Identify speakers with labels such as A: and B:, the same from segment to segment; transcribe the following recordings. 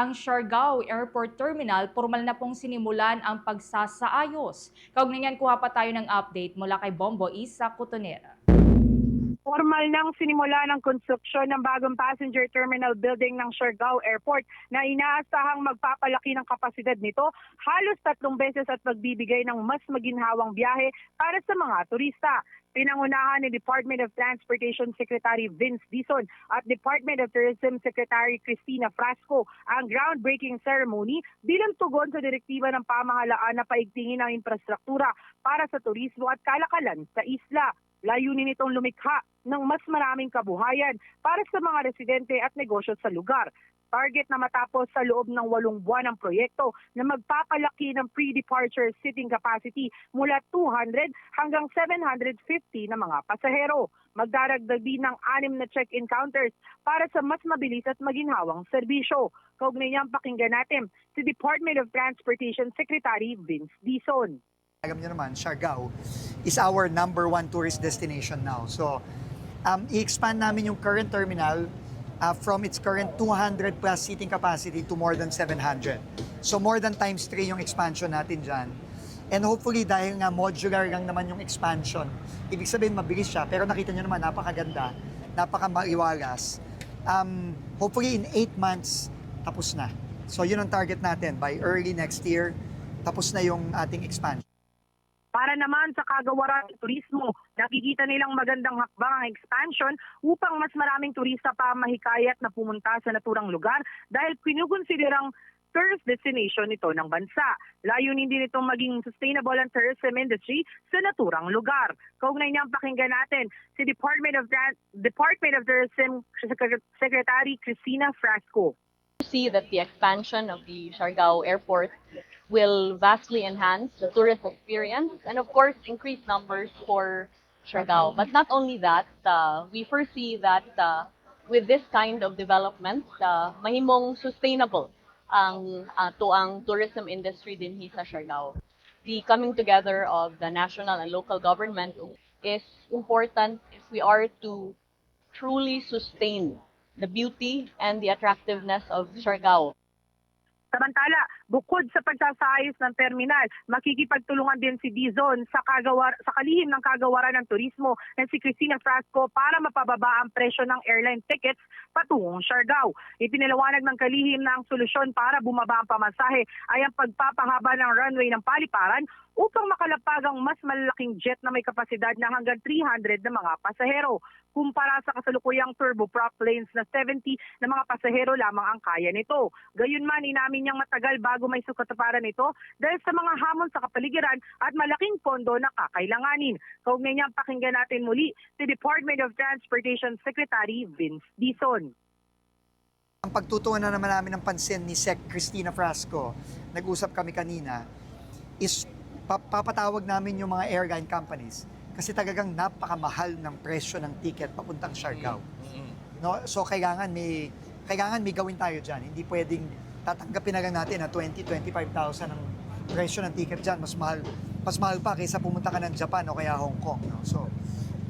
A: ang Siargao Airport Terminal, formal na pong sinimulan ang pagsasaayos. Kaugnay niyan, kuha pa tayo ng update mula kay Bombo Isa Cotonera.
B: Formal nang sinimula ng konstruksyon ng bagong passenger terminal building ng Siargao Airport na inaasahang magpapalaki ng kapasidad nito halos tatlong beses at magbibigay ng mas maginhawang biyahe para sa mga turista. Pinangunahan ni Department of Transportation Secretary Vince Dizon at Department of Tourism Secretary Cristina Frasco ang groundbreaking ceremony bilang tugon sa direktiba ng pamahalaan na paigtingin ang infrastruktura para sa turismo at kalakalan sa isla. Layunin nitong lumikha ng mas maraming kabuhayan para sa mga residente at negosyo sa lugar. Target na matapos sa loob ng walong buwan ng proyekto na magpapalaki ng pre-departure seating capacity mula 200 hanggang 750 na mga pasahero. Magdaragdag din ng anim na check-in counters para sa mas mabilis at maginhawang serbisyo. Kaugnay niyang pakinggan natin si Department of Transportation Secretary Vince Dizon.
C: Alam niyo naman, Siargao is our number one tourist destination now. So, um, i-expand namin yung current terminal uh, from its current 200 plus seating capacity to more than 700. So, more than times 3 yung expansion natin dyan. And hopefully, dahil nga modular lang naman yung expansion, ibig sabihin mabilis siya, pero nakita niyo naman, napakaganda, napakamaliwalas. Um, hopefully, in 8 months, tapos na. So, yun ang target natin. By early next year, tapos na yung ating expansion.
B: Para naman sa kagawaran ng turismo, nakikita nilang magandang hakbang ang expansion upang mas maraming turista pa mahikayat na pumunta sa naturang lugar dahil kinukonsiderang tourist destination ito ng bansa. Layunin din itong maging sustainable ang tourism industry sa naturang lugar. Kaugnay niyang pakinggan natin si Department of Department of Tourism Secret- Secretary Cristina Frasco.
D: see that the expansion of the Siargao Airport will vastly enhance the tourist experience and, of course, increase numbers for Siargao. But not only that, uh, we foresee that uh, with this kind of development, uh, mahimong sustainable ang uh, to ang tourism industry din hi sa Siargao. The coming together of the national and local government is important if we are to truly sustain the beauty and the attractiveness of Siargao.
B: Samantala, bukod sa pagsasaayos ng terminal, makikipagtulungan din si Dizon sa kagawar sa kalihim ng kagawaran ng turismo na si Cristina Frasco para mapababa ang presyo ng airline tickets patungong Siargao. Ipinalawanag ng kalihim na solusyon para bumaba ang pamasahe ay ang pagpapahaba ng runway ng paliparan upang makalapag ang mas malalaking jet na may kapasidad na hanggang 300 na mga pasahero. Kumpara sa kasalukuyang turboprop planes na 70 na mga pasahero lamang ang kaya nito. Gayunman, inamin niyang matagal bago may sukataparan nito dahil sa mga hamon sa kapaligiran at malaking pondo na kakailanganin. Kaugnay niyang pakinggan natin muli si Department of Transportation Secretary Vince Dizon.
C: Ang pagtutuunan na naman namin ng pansin ni Sec Christina Frasco, nag-usap kami kanina, is pa- papatawag namin yung mga airline companies kasi talagang napakamahal ng presyo ng ticket papuntang Siargao. No? So kailangan may kailangan may gawin tayo diyan. Hindi pwedeng tatanggapin na lang natin na 20, 25,000 ang presyo ng ticket diyan. Mas mahal mas mahal pa kaysa pumunta ka ng Japan o kaya Hong Kong. No? So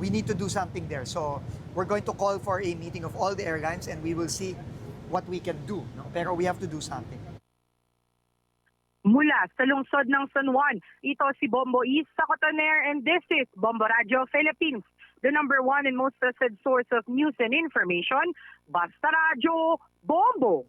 C: we need to do something there. So we're going to call for a meeting of all the airlines and we will see what we can do. No? Pero we have to do something.
B: Mula sa lungsod ng San Juan, ito si Bombo East sa Cotoner and this is Bombo Radio Philippines, the number one and most trusted source of news and information. Basta Radio, Bombo!